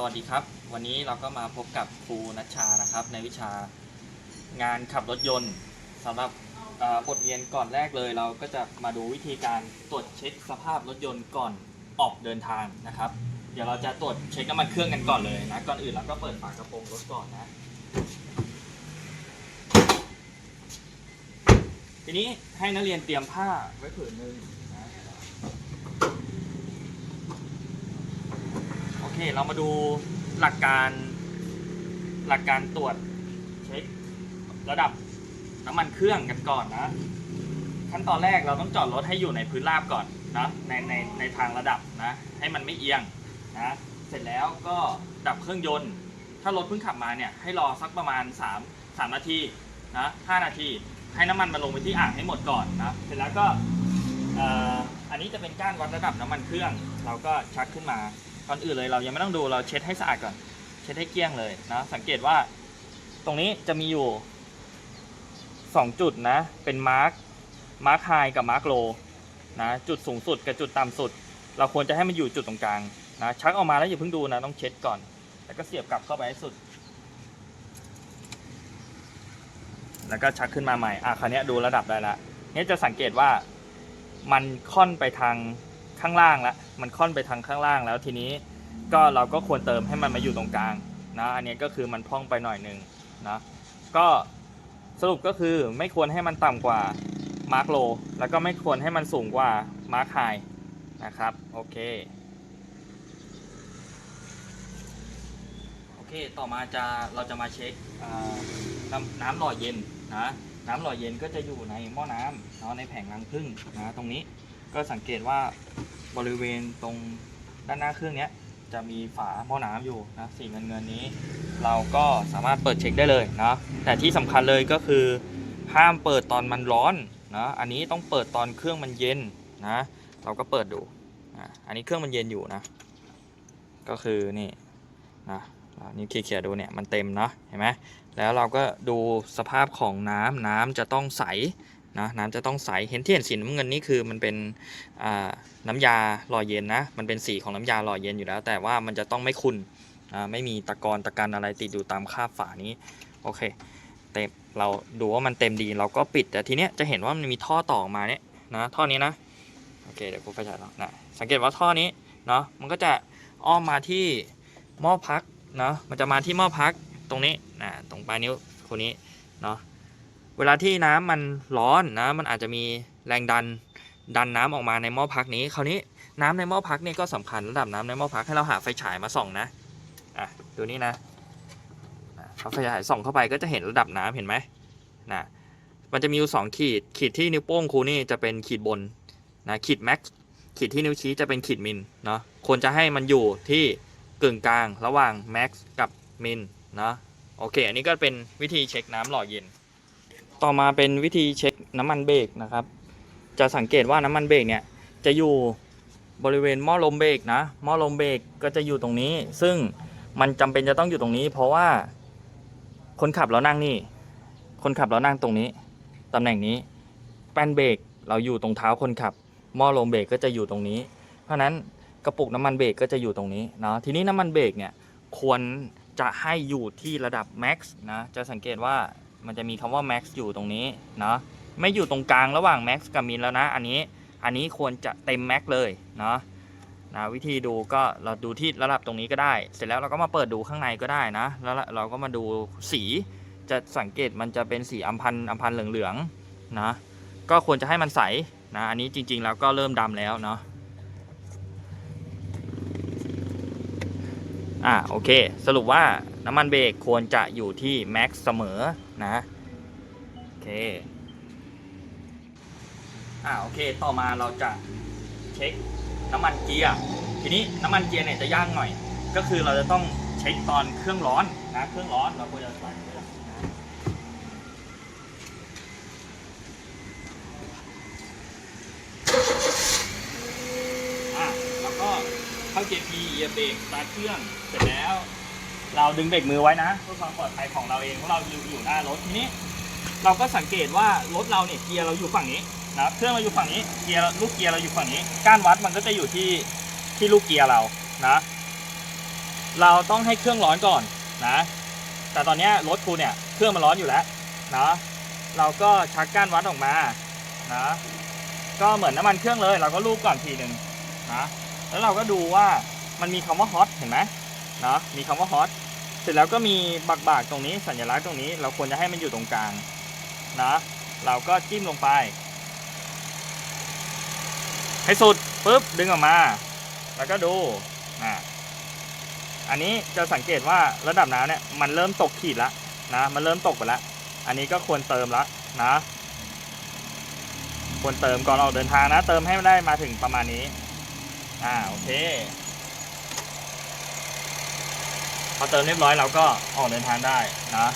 สวัสดีครับ วันนี้เราก็มาพบกับครูนัชชานะครับ ในวิชางานขับรถยนต์สำหรับบทเรียนก่อนแรกเลย เราก็จะมาดูวิธีการตรวจเช็คสภาพรถยนต์ก่อนออกเดินทางนะครับ เดี๋ยวเราจะตรวจเช็คน้ำมันเครื่องกันก่อนเลยนะก่อนอื่นเราก็เปิดฝากระโปรงรถก่อนนะ ทีนี้ให้นักเรียนเตรียมผ้าไว้ผืนหนึ่ง นะโอเคเรามาดูหลักการหลักการตรวจเช็คระดับน้ำมันเครื่องกันก่อนนะ ขั้นตอนแรกเราต้องจอดรถให้อยู่ในพื้นราบก่อนนะในในในทางระดับนะให้มันไม่เอียงนะเสร็จแล้วก็ดับเครื่องยนต์ ถ้ารถเพิ่งขับมาเนี่ยให้รอสักประมาณ 3 3 นาทีนะ5นาทีให้น้ำมันมันลงไปที่อ่างให้หมดก่อนนะเสร็จแล้วก็อันนี้จะเป็นก้านวัดระดับน้ำมันเครื่อง เราก็ชักขึ้นมา ก่อนอื่นเลยเรายังไม่ต้องดูเราเช็ดให้สะอาดก่อน เช็ดให้เกลี้ยงเลยนะสังเกตว่า ตรงนี้จะมีอยู่ 2 จุดนะ เป็นมาร์คมาร์คไฮกับมาร์คโลนะจุดสูงสุดกับจุดต่ำสุด เราควรจะให้มันอยู่จุดตรงกลางนะชักออกมาแล้วอย่าเพิ่งดูนะต้องเช็ดก่อน แล้วก็เสียบกลับเข้าไปให้สุด แล้วก็ชักขึ้นมาใหม่อะคราวนี้ดูระดับได้ละเนี่ยจะสังเกตว่ามันค่อนไปทาง ข้างล่างแล้วมันค่อนไปทางข้างล่างแล้วทีนี้ก็เราก็ควรเติมให้มันมาอยู่ตรงกลางนะอันนี้ก็คือมันพองไปหน่อยหนึ่งนะก็สรุปก็คือไม่ควรให้มันต่ำกว่ามาร์กโลแล้วก็ไม่ควรให้มันสูงกว่ามาร์คไฮนะครับโอเคโอเคต่อมาจะเราจะมาเช็คน้ำน้ำหล่อเย็นนะน้ำหล่อเย็นก็จะอยู่ในหม้อน้ำเนาะในแผงรังผึ้งนะตรงนี้ ก็สังเกตว่าบริเวณตรงด้านหน้าเครื่องเนี้ยจะมีฝาหม้อน้ำอยู่นะสีเงินเงินนี้ เราก็สามารถเปิดเช็คได้เลยนะแต่ที่สำคัญเลยก็คือ ห้ามเปิดตอนมันร้อนนะอันนี้ต้องเปิดตอนเครื่องมันเย็นนะเราก็เปิดดูอันนี้เครื่องมันเย็นอยู่นะ ก็คือนี่นะนิ้วเคลียๆดูเนี่ยมันเต็มเนาะเห็นไหมแล้วเราก็ดูสภาพของน้ำน้ำจะต้องใส นะน้ำจะต้องใส เห็นที่เห็นสีน้ำเงินนี่คือมันเป็นน้ำยาหล่อเย็นนะ มันเป็นสีของน้ำยาหล่อเย็นอยู่แล้ว แต่ว่ามันจะต้องไม่ขุ่นไม่มีตะกอนตะกันอะไรติดอยู่ตามคาบฝานี้ โอเค เต็ม เราดูว่ามันเต็มดีเราก็ปิด แต่ทีเนี้ยจะเห็นว่ามันมีท่อต่อมาเนี่ยนะ ท่อนี้นะ โอเค เดี๋ยวกูไฟฉายแล้วนะ สังเกตว่าท่อนี้เนาะ มันก็จะอ้อมมาที่หม้อพักเนาะ มันจะมาที่หม้อพักตรงนี้นะ ตรงปลายนิ้วคนนี้เนาะ เวลาที่น้ำมันร้อนนะมันอาจจะมีแรงดันดันน้ำออกมาในหม้อพักนี้ คราวนี้น้ำในหม้อพักนี่ก็สำคัญระดับน้ำในหม้อพักให้เราหาไฟฉายมาส่องนะอะดูนี่นะเอาไฟฉายส่องเข้าไปก็จะเห็นระดับน้ำเห็นไหมนะมันจะมีอยู่สองขีดขีดที่นิ้วโป้งครูนี่จะเป็นขีดบนนะขีดแม็กซ์ขีดที่นิ้วชี้จะเป็นขีดมิลเนาะควรจะให้มันอยู่ที่กึ่งกลางระหว่างแม็กซ์กับมิลเนาะโอเค อันนี้ก็เป็นวิธีเช็คน้ำหล่อเย็น ต่อมาเป็นวิธีเช็คน้ำมันเบรกนะครับ จะสังเกตว่าน้ำมันเบรกเนี่ยจะอยู่บริเวณหม้อลมเบรกนะหม้อลมเบรกก็จะอยู่ตรงนี้ ซึ่งมันจำเป็นจะต้องอยู่ตรงนี้ เพราะว่าคนขับเรานั่งนี่ คนขับเรานั่งตรงนี้ตำแหน่งนี้แป้นเบรกเราอยู่ตรงเท้าคนขับหม้อลมเบรกก็จะอยู่ตรงนี้ เพราะฉะนั้นกระปุกน้ำมันเบรกก็จะอยู่ตรงนี้เนาะทีนี้น้ำมันเบรกเนี่ยควรจะให้อยู่ที่ระดับ max นะจะสังเกตว่า มันจะมีคำว่า max อยู่ตรงนี้เนาะไม่อยู่ตรงกลางระหว่าง max กับ min แล้วนะ อันนี้อันนี้ควรจะเต็ม max เลยเนาะนะวิธีดูก็เราดูที่ระดับตรงนี้ก็ได้ เสร็จแล้วเราก็มาเปิดดูข้างในก็ได้นะ แล้วเราก็มาดูสีจะสังเกตมันจะเป็นสีอัมพันอัมพันเหลืองๆนะก็ควรจะให้มันใสนะอันนี้จริงๆแล้วก็เริ่มดำแล้วเนาะอ่าโอเค สรุปว่า น้ำมันเบรกควรจะอยู่ที่ max เสมอนะโอเคอ่าโอเคต่อมาเราจะเช็คน้ำมันเกียร์ทีนี้น้ำมันเกียร์เนี่ยจะยากหน่อย ก็คือเราจะต้องเช็คตอนเครื่องร้อนนะเครื่องร้อนเราควรจะใส่เครื่องนะอะแล้วก็เข้าเกียร์ P เหยียบเบรกสตาร์ทเครื่องเสร็จแล้ว เราดึงเบรกมือไว้นะเพื่อความปลอดภัยของเราเองเพราะเราอยู่อยู่หน้ารถทีนี้ เราก็สังเกตว่ารถเราเนี่ยเกียร์เราอยู่ฝั่งนี้นะเครื่องเราอยู่ฝั่งนี้เกียร์ลูกเกียร์เราอยู่ฝั่งนี้ ก้านวัดมันก็จะอยู่ที่ที่ลูกเกียร์เรานะ เราต้องให้เครื่องร้อนก่อนนะ แต่ตอนนี้รถกูเนี่ยเครื่องมันร้อนอยู่แล้วนะเราก็ชักก้านวัดออกมานะก็เหมือนน้ำมันเครื่องเลย เราก็ลูบก่อนทีหนึ่งนะแล้วเราก็ดูว่ามันมีคำว่าฮอตเห็นไหม นะมีคำว่าฮอตเสร็จแล้วก็มีบักบากๆตรงนี้สัญลักษณ์ตรงนี้ เราควรจะให้มันอยู่ตรงกลางนะเราก็จิ้มลงไป ให้สุดปุ๊บดึงออกมา แล้วก็ดูอ่าอันนี้จะสังเกตว่าระดับน้ำเนี่ยมันเริ่มตกขีดแล้วนะมันเริ่มตกไปแล้วอันนี้ก็ควรเติมแล้วนะควรเติมก่อนออกเดินทางนะ เติมให้มันได้มาถึงประมาณนี้อ่าโอเค พอเติมเรียบร้อยเราก็ออกเดินทางได้นะ